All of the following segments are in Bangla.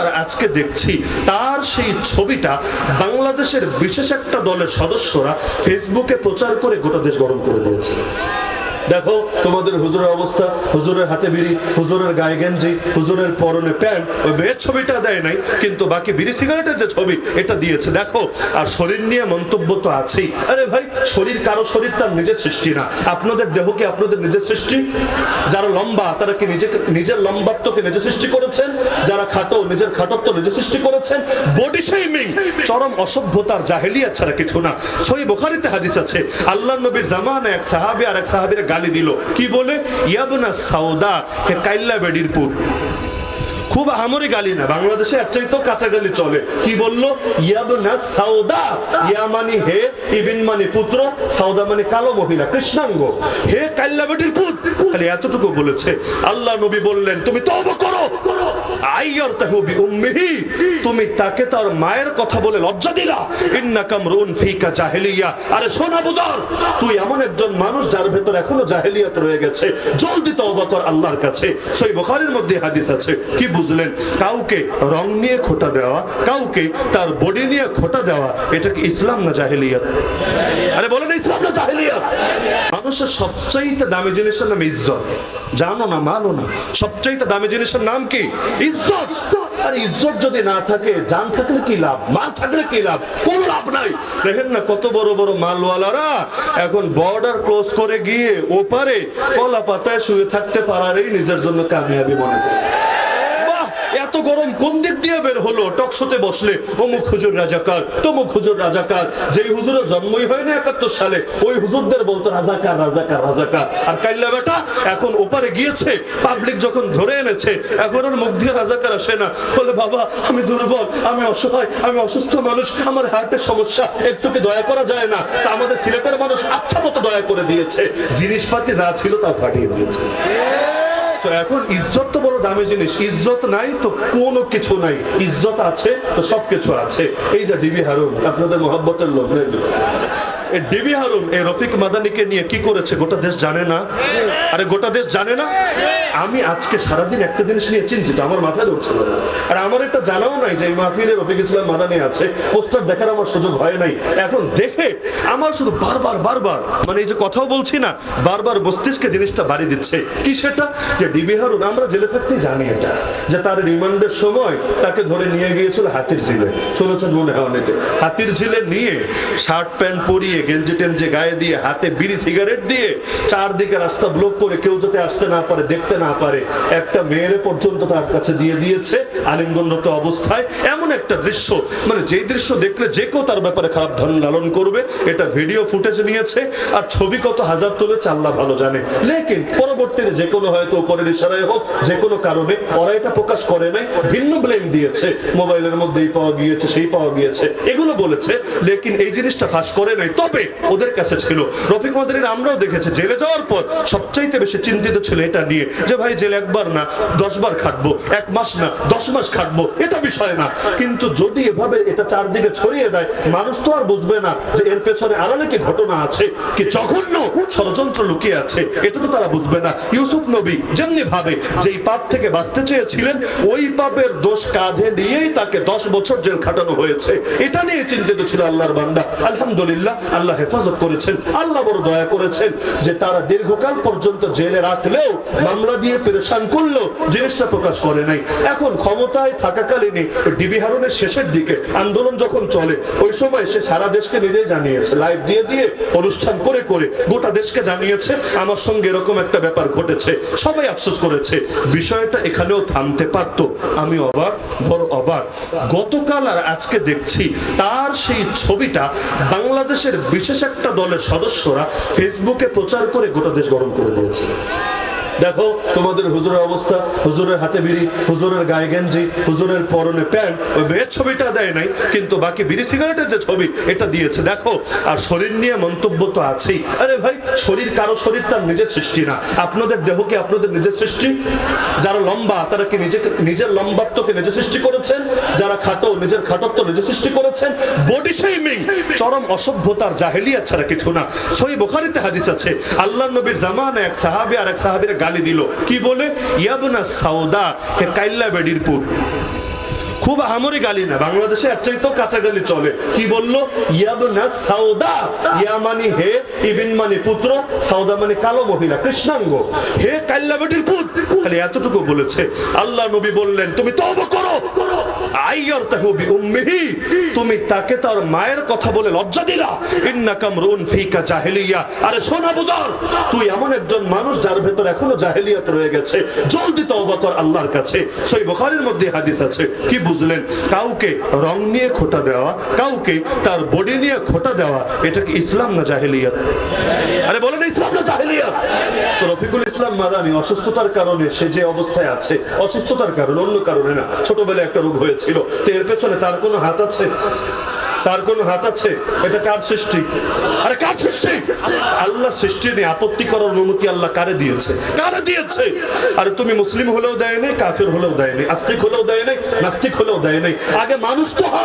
আর আজকে দেখছি, তার সেই ছবিটা বাংলাদেশের বিশেষ একটা দলের সদস্যরা ফেসবুকে প্রচার করে গোটা দেশ গরম করে দিয়েছে। দেখো, তোমাদের হুজুরের অবস্থা, হুজুরের হাতে বিড়ি, হুজুরের গায়ে গেঞ্জি, হুজুরের পরনে প্যান্ট, ওই মেয়ের ছবিটা দেয় নাই, কিন্তু বাকি বিড়ি সিগারেটের যে ছবি, এটা দিয়েছে, দেখো। আর শরীর নিয়ে মন্তব্য তো আছেই। আরে ভাই, শরীর কারও শরীর তার নিজের সৃষ্টি না। আপনাদের দেহ কি আপনাদের নিজের সৃষ্টি? যারা লম্বা, তারা কি নিজেকে, নিজের লম্বাত্বকে নিজে সৃষ্টি করেছেন? যারা খাটো, নিজের খাটত্ব নিজে সৃষ্টি করেছেন? বডি শেমিং চরম অসভ্যতার জাহেলিয়া ছাড়া কিছু না। সই বোখারিতে হাদিস আছে আল্লাহ নবীর জামানে এক সাহাবী আর এক সাহাবীর গালি দিল। কি বলে? ইয়াবনা সাউদা, হে কাইল্লা বেডির পুত খুব আমরি গালি না, বাংলাদেশে একটাই তো কাঁচা গালি চলে। কি বলল? ইয়াবনা সাউদা, ইয়া মানে হে ইবিন মানে পুত্র, সাউদা মানে কালো মহিলা, কৃষ্ণাঙ্গ। হে কাইল্লা বেডিরপুর খালি এতটুকু বলেছে। আল্লাহ নবী বললেন, তুমি করো। তুমি তাকে তার মায়ের কথা বলে লজ্জা দিলা। আরে তুই এমন একজন মানুষ যার ভেতর এখনও জাহেলিয়াত রয়ে গেছে। জলদি আল্লাহর কাছে। মধ্যে হাদিস আছে। কি বুঝলেন? কাউকে রং নিয়ে খোটা দেওয়া, কাউকে তার বডি নিয়ে খোটা দেওয়া, এটা কি ইসলাম না জাহেলিয়াত? আরে বলেন ইসলাম না জাহেলিয়াত? মানুষের সবচাইতে দামি জিনিসের নাম ইজ্জত। জানো না, মানো না, সবচাইতে দামি জিনিসের নাম কি? ইজ্জত। আর ইজ্জত যদি না থাকে, জান থাকলে কি লাভ? মাল থাকলে কি লাভ? কোন লাভ নাই। দেখেন না কত বড় বড় মালওয়ালারা এখন বর্ডার ক্রস করে গিয়ে ওপারে কলা পাতায় শুয়ে থাকতে পারারই নিজের জন্য কামিয়াবি মনে করে। এত গরম কোন দিক দিয়ে বের হলো? টকশোতে বসলে, অমুক হুজুর রাজাকার, তমুক হুজুর রাজাকার, যেই হুজুরের জন্মই হয়নি একাত্তর সালে, ওই হুজুরদের বলতো, রাজাকার রাজাকার রাজাকার। আর কাইল্লা বেটা এখন ওপারে গিয়েছে পাবলিক যখন ধরে এনেছে, এখন ওর মুখ দিয়ে রাজাকার আসে না। বলে, বাবা, আমি দুর্বল, আমি অসহায়, আমি অসুস্থ মানুষ, আমার হার্টের সমস্যা একটুকে দয়া করা যায় না? তা আমাদের সিলেটের মানুষ আচ্ছা মতো দয়া করে দিয়েছে। জিনিসপাতি যা ছিল তা ফাটিয়ে দিয়েছে। তো এখন ইজ্জত তো বড় দামি জিনিস। ইজ্জত নাই তো কোনো কিছু নাই। ইজ্জত আছে তো সব কিছু আছে। এই যে ডিবি হারুন, আপনাদের মহব্বতের লোক ডিবি হারুন, এই রফিক মাদানিকে নিয়ে কি করেছে? গোটা দেশ জানে না। আরে, গোটা দেশ জানে না? আমি আজকে সারাদিন একটা জিনিস নিয়ে চিন্তিত, আমার মাথায় না। আর আমার জানাও নাই যে রফিক ইসলাম মাদানি আছে। পোস্টার দেখার আমার সুযোগ হয় নাই। এখন দেখে আমার শুধু বারবার বারবার মানে এই যে কথাও বলছি না, বারবার মস্তিষ্কে জিনিসটা বাড়ি দিচ্ছে। কি সেটা? যে ডিবি হারুন, আমরা জেলে থাকতেই জানি এটা। যে তার রিমান্ডের সময় তাকে ধরে নিয়ে গিয়েছিল হাতির ঝিলে শুনেছেন মনে হয় অনেকে। হাতির ঝিলে নিয়ে শার্ট প্যান্ট পরিয়ে গেঞ্জি টেঞ্জি গায়ে দিয়ে, হাতে বিড়ি সিগারেট দিয়ে চারদিকে রাস্তা ব্লক করে কেউ যাতে আসতে না পারে, দেখতে না পারে, একটা মেয়ের পর্যন্ত তার কাছে দিয়ে দিয়েছে আলিঙ্গনরত অবস্থায়। এমন একটা দৃশ্য মানে যেই দৃশ্য দেখলে যে কেউ তার ব্যাপারে খারাপ ধরন লালন করবে, এটা ভিডিও ফুটেজ নিয়েছে, আর ছবি কত হাজার তুলেছে আল্লাহ ভালো জানে। লেকিন পরবর্তীতে যে কোনো হয়তো উপরের ইশারায় হোক, যে কোনো কারণে ওরা এটা প্রকাশ করে নাই, ভিন্ন ব্লেম দিয়েছে। মোবাইলের মধ্যেই পাওয়া গিয়েছে, সেই পাওয়া গিয়েছে। এগুলো বলেছে, লেকিন এই জিনিসটা ফাঁস করে নাই। তবে ওদের কাছে ছিল। রফিক মাদারির আমরাও দেখেছি, জেলে যাওয়ার পর সবচাইতে বেশি চিন্তিত ছিল এটা নিয়ে যে, ভাই, জেলে একবার না, দশ বার খাটবো, এক মাস না, দশ মাস খাটবো, এটা বিষয় না। কিন্তু যদি এভাবে এটা চারদিকে ছড়িয়ে দেয়, মানুষ তো আর বুঝবে না যে, এর পেছনে আড়ালে কি ঘটনা আছে, কি জঘন্য ষড়যন্ত্র লুকিয়ে আছে, এটা তো তারা বুঝবে না। ইউসুফ নবী যেমনি ভাবে, যেই পাপ থেকে বাঁচতে চেয়েছিলেন, ওই পাপের দোষ কাঁধে নিয়েই তাকে দশ বছর জেল খাটানো হয়েছে। এটা নিয়ে চিন্তিত ছিল আল্লাহর বান্দা। আলহামদুলিল্লাহ আল্লাহ হেফাজত করেছেন, আল্লাহ বড় দয়া করেছেন যে তারা দীর্ঘকাল পর্যন্ত জেলে রাখলেও মামলা দিয়ে পেরেশান করল জিনিসটা প্রকাশ করে নাই। এখন ক্ষমতায় থাকাকালীন ডিবি হারুনের শেষের দিকে আন্দোলন যখন চলে, ওই সময় সে সারা দেশকে নিজেই জানিয়েছে, লাইভ দিয়ে দিয়ে অনুষ্ঠান করে করে গোটা দেশকে জানিয়েছে, আমার সঙ্গে এরকম একটা ব্যাপার ঘটেছে। সবাই আফসোস করেছে। বিষয়টা এখানেও থামতে পারত। আমি অবাক, বড় অবাক। গতকাল আর আজকে দেখছি, তার সেই ছবিটা বাংলাদেশের বিশেষ একটা দলের সদস্যরা ফেসবুকে প্রচার করে গোটা দেশ গরম করে দিয়েছে। দেখো, তোমাদের হুজুরের অবস্থা, হুজুরের হাতে বিড়ি, হুজুরের গায়ে গেঞ্জি, হুজুরের পরনে প্যান্ট, ওই মেয়ের ছবিটা দেয় নাই, কিন্তু বাকি বিড়ি সিগারেটের যে ছবি, এটা দিয়েছে, দেখো। আর শরীর নিয়ে মন্তব্য তো আছেই। আরে ভাই, শরীর কারও শরীর তার নিজের সৃষ্টি না। আপনাদের দেহ কি আপনাদের নিজের সৃষ্টি? যারা লম্বা, তারা কি নিজেকে, নিজের লম্বাত্বকে নিজে সৃষ্টি করেছেন? যারা খাটো, নিজের খাটত্ব নিজে সৃষ্টি করেছেন? বডি শেমিং চরম অসভ্যতার জাহেলিয়া ছাড়া কিছু না। সই বোখারিতে হাদিস আছে আল্লাহ নবীর জামানে এক সাহাবী আর এক সাহাবীর গালি দিল। কি বলে? ইয়াবনা সাউদা হে কাইল্লা বেডির খুব আমরি গালি না, বাংলাদেশে এর চাইতেও কাঁচা গালি চলে। কি বলল? ইয়াবনা সাউদা ইয়া মানে হে ইবিন মানে পুত্র, সাউদা মানে কালো মহিলা, কৃষ্ণাঙ্গ। হে পুত, খালি এতটুকু বলেছে। আল্লাহ নবী বললেন, তুমি তওবা করো। আইয়ার তাহু বি উম্মিহি তুমি তাকে তার মায়ের কথা বলে লজ্জা দিলা। ফিকা জাহেলিয়া। আরে বুঝার তুই এমন একজন মানুষ যার ভেতর এখনও জাহেলিয়াত রয়ে গেছে। জলদি তওবা কর আল্লাহর কাছে। সই বুখারীর মধ্যে হাদিস আছে। কি বুঝলেন কাউকে রং নিয়ে খোটা দেওয়া, কাউকে তার বডি নিয়ে খোটা দেওয়া, এটা কি ইসলাম না জাহেলিয়াত? আরে বলেন, ইসলাম না জাহেলিয়াত? তো রফিকুল ইসলাম মাদানি অসুস্থতার কারণে সে যে অবস্থায় আছে, অসুস্থতার কারণে, অন্য কারণে না, ছোটবেলায় একটা রোগ হয়েছিল, তো এর পেছনে তার কোনো হাত আছে? তার কোনো হাত আছে? এটা কার সৃষ্টি? আরে কার সৃষ্টি? আল্লাহ সৃষ্টি নিয়ে আপত্তি করার অনুমতি আল্লাহ কারে দিয়েছে? কারে দিয়েছে? আরে তুমি মুসলিম হলেও দেয় নাই, কাফের হলেও দেয় নাই, আস্তিক হলেও দেয় নাই, নাস্তিক হলেও দেয় নাই। আগে মানুষ তো হ,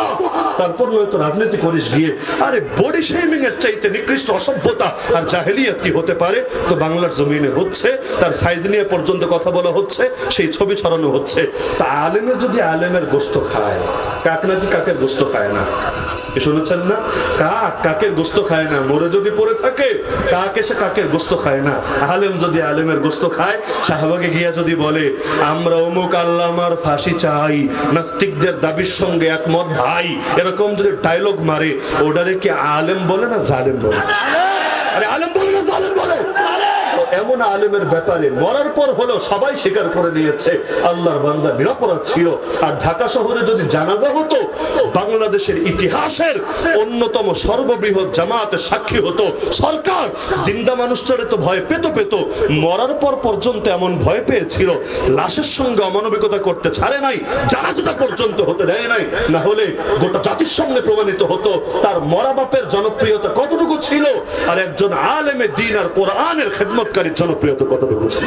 তারপর নয়তো রাজনীতি করিস গিয়ে। আরে বডি শেমিং এর চাইতে নিকৃষ্ট অসভ্যতা আর জাহেলিয়াত কি হতে পারে? তো বাংলার জমিনে হচ্ছে, তার সাইজ নিয়ে পর্যন্ত কথা বলা হচ্ছে, সেই ছবি ছড়ানো হচ্ছে। তা আলেমের যদি আলেমের গোস্ত খায় কাক নাকি কাকের গোস্ত খায় না? শুনেছেন না? কাক গোস্ত খায় না? যদি পড়ে থাকে, কাক এসে কাকের গোস্ত খায় না? আলেম যদি আলেমের গোস্ত খায়, শাহবাগে গিয়া যদি বলে, আমরা অমুক আল্লামার ফাঁসি চাই, নাস্তিকদের দাবির সঙ্গে একমত ভাই। এরকম যদি ডায়লগ মারে, ওটারে কি আলেম বলে না জালেম বলে? আরে আলেম এমন আলেমের ব্যাপারে মরার পর হলো সবাই স্বীকার করে নিয়েছে, আল্লাহর বান্দা নিরাপরাধ ছিল। আর ঢাকা শহরে যদি জানাজা হতো, বাংলাদেশের ইতিহাসের অন্যতম সর্ববৃহৎ জামাতের সাক্ষী হতো। সরকার জিন্দা মানুষটারে তো ভয় পেত পেত, মরার পর পর্যন্ত এমন ভয় পেয়েছিল। লাশের সঙ্গে অমানবিকতা করতে ছাড়ে নাই, জানাজাটা পর্যন্ত হতে দেয় নাই। না হলে গোটা জাতির সঙ্গে প্রমাণিত হতো, তার মরা বাপের জনপ্রিয়তা কতটুকু ছিল। আর একজন আলেমে দিন আর কোরআনের খেদমতকারীর জনপ্রিয়তা কতটুকু? ছিল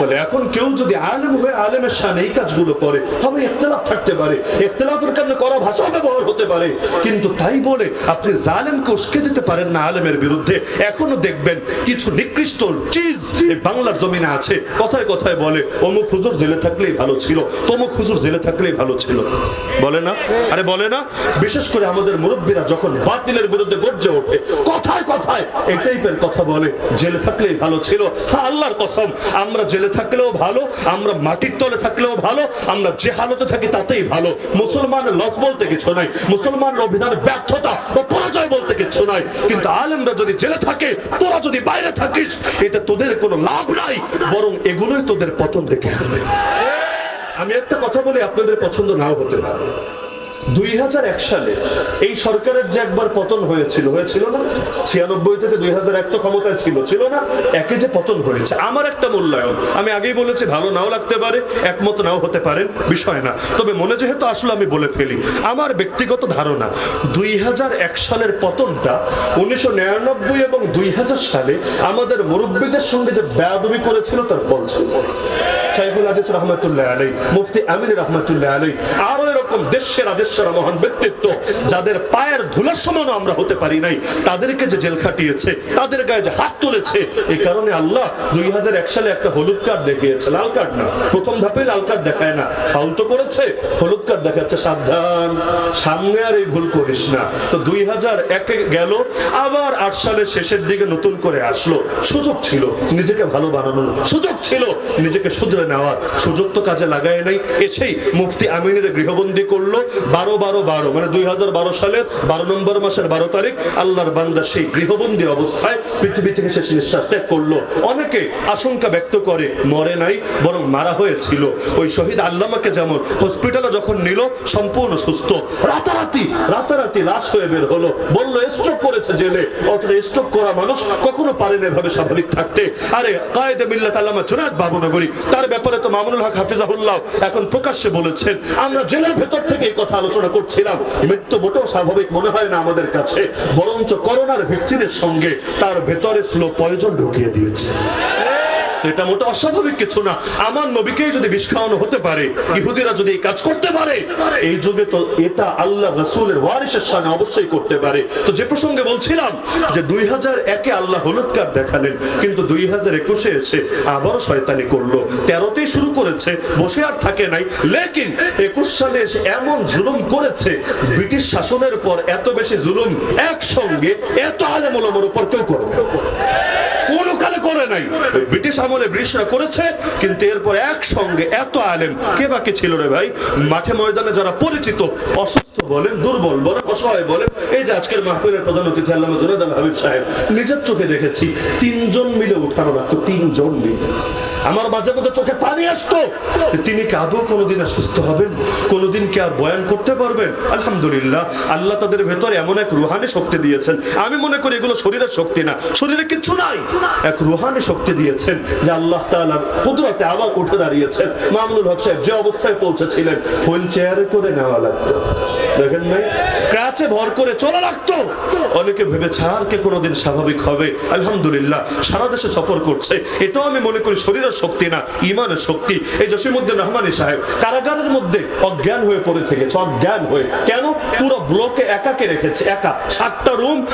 বলে এখন কেউ যদি আলেম হয়ে আলেমের সামনে এই কাজগুলো করে হবে ইখতলাফ থাকতে পারে। ইখতলাফের কারণে করা ভাষা ব্যবহার হতে পারে। কিন্তু তাই বলে আপনি জালেমকে উস্কে দিতে পারেন না আলেমের বিরুদ্ধে। এখনও দেখবেন কিছু নিকৃষ্ট চিজ বাংলার জমিনে আছে। কথায় কথায় বলে, অমুক হুজুর জেলে থাকলেই ভালো ছিল, তমুক হুজুর জেলে থাকলেই ভালো ছিল। বলে না? আরে বলে না? বিশেষ করে আমাদের মুরব্বীরা যখন বাতিলের বিরুদ্ধে গর্জে ওঠে, কথায় কথায় এই টাইপের কথা বলে, জেলে থাকলেই ভালো ছিল। হ্যাঁ আল্লাহর কসম, আমরা জেলে থাকলেও ভালো, আমরা মাটির তলে থাকলেও ভালো, আমরা যে হালতে থাকি তাতেই ভালো। মুসলমানের লস বলতে কিছু নাই, মুসলমানের অভিধানের ব্যর্থতা বা পরাজয় বলতে কিছু নাই। কিন্তু আলেমরা যদি জেলে থাকে, তোরা যদি বাইরে থাকিস, এতে তোদের কোনো লাভ নাই, বরং এগুলোই তোদের পতন দেখে আমি একটা কথা বলি, আপনাদের পছন্দ নাও হতে পারে। দুই হাজার এক সালে এই সরকারের যে একবার পতন হয়েছিল হয়েছিল না? ছিয়ানব্বই থেকে দুই হাজার এক তো ক্ষমতায় ছিল ছিল না? একে যে পতন হয়েছে, আমার একটা মূল্যায়ন। আমি আগেই বলেছি, ভালো নাও লাগতে পারে, একমত নাও হতে বিষয় না। তবে মনে যেহেতু আমি বলে ফেলি, আমার ব্যক্তিগত ধারণা, দুই হাজার এক সালের পতনটা উনিশশো নিরানব্বই এবং দুই হাজার সালে আমাদের মুরব্বীদের সঙ্গে যে বেয়াদবি করেছিল, তার ফল ছিল হাদিস রহমতুল্লাহ আলাই মুফতি আমির রহমতুল্লাহ আলাই আরও এরকম দেশের আদেশের মহান ব্যক্তিত্ব, যাদের পায়ের ধুলার সমানও আমরা হতে পারি নাই, তাদেরকে যে জেল খাটিয়েছে, তাদের গায়ে যে হাত তুলেছে এই কারণে আল্লাহ দুই সালে একটা হলুদ কার্ড দেখিয়েছে, লাল কার্ড না, প্রথম ধাপে লাল কার্ড দেখায় না, ফাউল তো করেছে, হলুদ কার্ড দেখাচ্ছে, সাবধান, সামনে আর এই ভুল করিস না। তো দুই হাজার একে গেল, আবার আট সালের শেষের দিকে নতুন করে আসলো, সুযোগ ছিল, নিজেকে ভালো বানানোর সুযোগ ছিল, নিজেকে শুধরে নেওয়ার, সুযোগ তো কাজে লাগায় নাই, এসেই মুফতি আমিনের গৃহবন্দী করল বারো বারো বারো মানে দুই হাজার বারো সালের বারো নম্বর মাসের বারো তারিখ আল্লাহর বান্দা সেই গৃহবন্দী অবস্থায় পৃথিবী থেকে শেষ নিঃশ্বাস ত্যাগ করল। অনেকে আশঙ্কা ব্যক্ত করে মরে নাই, বরং মারা হয়েছিল। ওই শহীদ আল্লামাকে যেমন হসপিটালে যখন নিল, সম্পূর্ণ সুস্থ। রাতারাতি রাতারাতি লাশ হয়ে বের হলো। বলল স্ট্রোক করেছে জেলে। অথচ স্ট্রোক করা মানুষ কখনো পারে না এভাবে স্বাভাবিক থাকতে। আরে, কায়েদে মিল্লাত আল্লামা জুনায়দ বাবুনগরী, তার ব্যাপারে তো মামুনুল হক হাফিজাহুল্লাহ এখন প্রকাশ্যে বলেছেন, আমরা জেলের ভেতর থেকে এই কথা আলোচনা করছিলাম। মৃত্যু মোটেও স্বাভাবিক মনে হয় না আমাদের কাছে। বরঞ্চ করোনার ভ্যাকসিনের সঙ্গে তার ভেতরে স্লো পয়জন ঢুকিয়ে দিয়েছে। এটা মোটা অস্বাভাবিক কিছু না। আমার নবীকেই যদি বিষ খাওয়ানো হতে পারে, ইহুদিরা যদি এই কাজ করতে পারে, এই যুগে তো এটা আল্লাহ রসুলের ওয়ারিসের সামনে অবশ্যই করতে পারে। তো যে প্রসঙ্গে বলছিলাম যে দুই হাজার একে আল্লাহ হলুদ কার্ড দেখালেন, কিন্তু দুই হাজার একুশে এসে আবারও শয়তানি করল। তেরোতেই শুরু করেছে, বসে আর থাকে নাই। লেকিন একুশ সালে এসে এমন জুলুম করেছে, ব্রিটিশ শাসনের পর এত বেশি জুলুম একসঙ্গে, এত আলেম ওলামার উপর কেউ করে না। কোনো কালে করে নাই। ব্রিটিশ আমলে ব্রিটিশরা করেছে, কিন্তু এরপর এত আলেম কে বাকি ছিল রে ভাই? মাঠে ময়দানে যারা পরিচিত, অসুস্থ বলেন, দুর্বল বলেন, অসহায় বলেন, এই যে আজকের মাহফিলের প্রধান অতিথি আল্লাহ হাবিব সাহেব, নিজের চোখে দেখেছি, তিনজন মিলে উঠানো রাখতো তিনজন মিলে। আমার মাঝে মধ্যে চোখে পানি আসতো। তিনি কি আদৌ কোনোদিন সুস্থ হবেন? কোনোদিন কি আর বয়ান করতে পারবেন? আলহামদুলিল্লাহ, আল্লাহ তাদের ভেতরে এমন এক রুহানি শক্তি দিয়েছেন। আমি মনে করি এগুলো শরীরের শক্তি না। শরীরে কিছু নাই। এক রুহানি শক্তি দিয়েছেন যে আল্লাহ তাআলার কুদরতে আবার উঠে দাঁড়িয়েছেন। মামুনুল হক সাহেব যে অবস্থায় পৌঁছেছিলেন, হুইল চেয়ারে করে নেওয়া লাগতো। দেখেন নাই? ক্রাচে ভর করে চলা লাগতো। অনেকে ভেবেছে আর কে কোনোদিন স্বাভাবিক হবে। আলহামদুলিল্লাহ, সারা দেশে সফর করছে। এটাও আমি মনে করি শরীরের শক্তি না, ইমানের শক্তি। এই জসিমুদ্দিন রহমানী সাহেব কারাগারের মধ্যে অজ্ঞান হয়ে পড়ে থেকেছে, অজ্ঞান হয়ে। কেন? পুরো ব্লকে একাকে রেখেছে, একা। সাতটা রুম,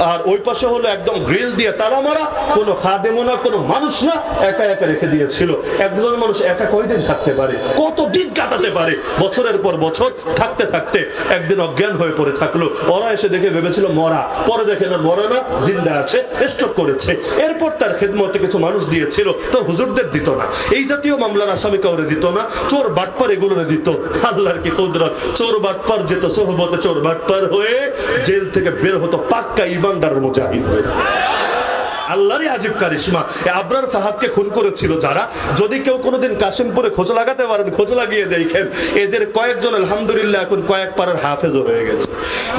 আর ওই পাশে হলো একদম গ্রিল দিয়ে তালা মারা, কোনো খাদেমো না, কোনো মানুষ না, একা একা রেখে দিয়েছিল। একজন মানুষ একা কয়দিন থাকতে পারে? কত দিন কাটাতে পারে? বছরের পর বছর থাকতে থাকতে একদিন অজ্ঞান হয়ে পড়ে থাকল। ওরা এসে দেখে ভেবেছিল মরা। পরে দেখে না, মরা না, জিন্দা আছে, স্ট্রোক করেছে। এরপর তার খেদমতে কিছু মানুষ দিয়েছিল। তো হুজুরদের দিত না। এই জাতীয় মামলার আসামি কাউরে দিত না। চোর বাটপার এগুলো দিত। আল্লাহর কি কুদরত। চোর বাটপার যেত সোহবতে চোর বাটপার হয়ে জেল থেকে বের হতো পাক্কা ইমানদার মুজাহিদ হয়ে। আল্লাহরই আজিব কারিশমা। আবরার ফাহাদকে খুন করেছিল যারা। যদি কেউ কোনোদিন কাশিমপুরে খোঁজ লাগাতে পারেন, খোঁজ লাগিয়ে দেখেন। এদের কয়েকজন আলহামদুলিল্লাহ এখন কয়েক পাড়ার হাফেজও হয়ে গেছে।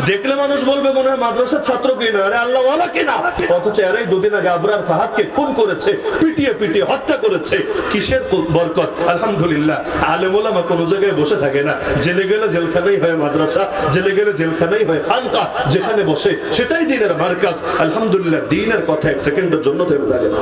দেখলে মানুষ বলবে মনে হয় মাদ্রাসার ছাত্র কিনা আরে আল্লাহ ওয়ালা কিনা অথচ এরাই দুদিন আগে আবরার ফাহাদকে খুন করেছে, পিটিয়ে পিটিয়ে হত্যা করেছে। কিসের বরকত? আলহামদুলিল্লাহ। আলেমোলামা কোনো জায়গায় বসে থাকে না। জেলে গেলে জেলখানাই হয় মাদ্রাসা, জেলে গেলে জেলখানাই হয় খানকা। যেখানে বসে সেটাই দিনের মার্কাজ। আলহামদুলিল্লাহ, দিনের কথা এক সেকেন্ডের জন্য থেমে থাকে। না